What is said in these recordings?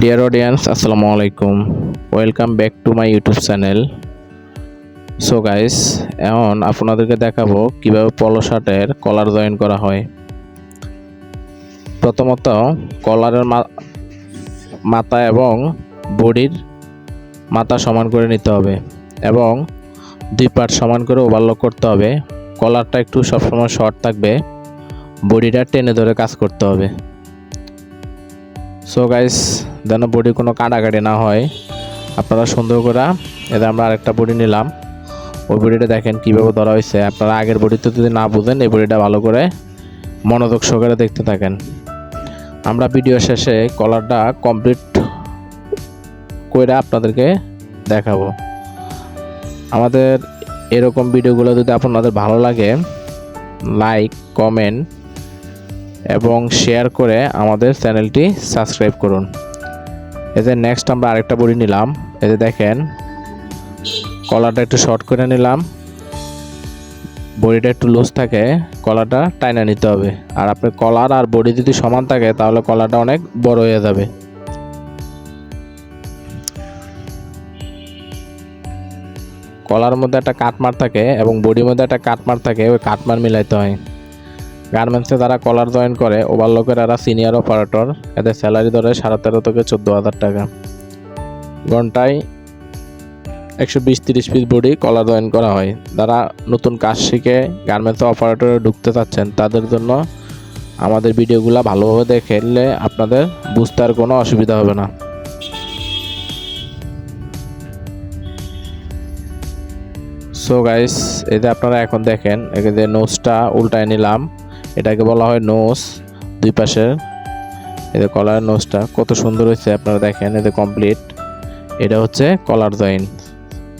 Deer audience আসসালামু আলাইকুম welcome back to my YouTube channel so guys এখন আপনাদেরকে দেখাবো কীভাবে পলো শার্টের কলার জয়েন করা হয়। প্রথমত কলারের মাথা এবং বডির মাথা সমান করে নিতে হবে এবং দুই পার্ট সমান করে ওভারলক করতে হবে। কলারটা একটু সবসময় শর্ট থাকবে, বডিটা টেনে ধরে কাজ করতে হবে। সো গাইস যেন বডি কোনো কাটাকাটি না হয়, আপনারা সুন্দর করে এতে আমরা আরেকটা বডি নিলাম। ওই বডিটা দেখেন কীভাবে ধরা হয়েছে। আপনারা আগের বডিতে যদি না বুঝেন, এই বডিটা ভালো করে মনোযোগ সহকারে দেখতে থাকেন। আমরা ভিডিও শেষে কলারটা কমপ্লিট করে আপনাদেরকে দেখাবো। আমাদের এরকম ভিডিওগুলো যদি আপনাদের ভালো লাগে লাইক কমেন্ট এবং শেয়ার করে আমাদের চ্যানেলটি সাবস্ক্রাইব করুন। এতে নেক্সট আমরা আরেকটা বড়ি নিলাম। এতে দেখেন কলারটা একটু শর্ট করে নিলাম। বডিটা একটু লুজ থাকে কলারটা টাইনা নিতে হবে। আর আপনার কলার আর বডি যদি সমান থাকে, তাহলে কলারটা অনেক বড় হয়ে যাবে। কলার মধ্যে একটা কাটমার থাকে এবং বডির মধ্যে একটা কাটমার থাকে, ওই কাটমার মিলাইতে হয়। গার্মেন্টসে যারা কলার জয়েন করে ওভারলকের এরা সিনিয়র অপারেটর এদের স্যালারি ধরে সাড়ে তেরো থেকে চোদ্দ হাজার টাকা। ঘন্টায় একশো বিশ, তিরিশ পিস বডি কলার জয়েন করা হয়। যারা নতুন কাজ শিখে গার্মেন্টসে অপারেটরে ঢুকতে চাচ্ছেন, তাদের জন্য আমাদের ভিডিওগুলো ভালোভাবে দেখলে আপনাদের বুঝতে আর কোনো অসুবিধা হবে না। সো গাইস যে আপনারা এখন দেখেন যে নোজটা উল্টায় নিলাম। এটাকে বলা হয় নোস দুই পাশে। এদের কলার নোসটা কত সুন্দর হয়েছে, আপনারা দেখেন এদের কমপ্লিট এটা হচ্ছে কলার জয়েন।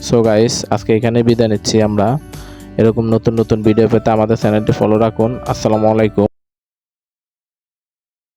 সো গাইস আজকে এখানে বিদায় নিচ্ছি আমরা। এরকম নতুন নতুন ভিডিও পেতে আমাদের চ্যানেলটি ফলো রাখুন। আসসালামু আলাইকুম।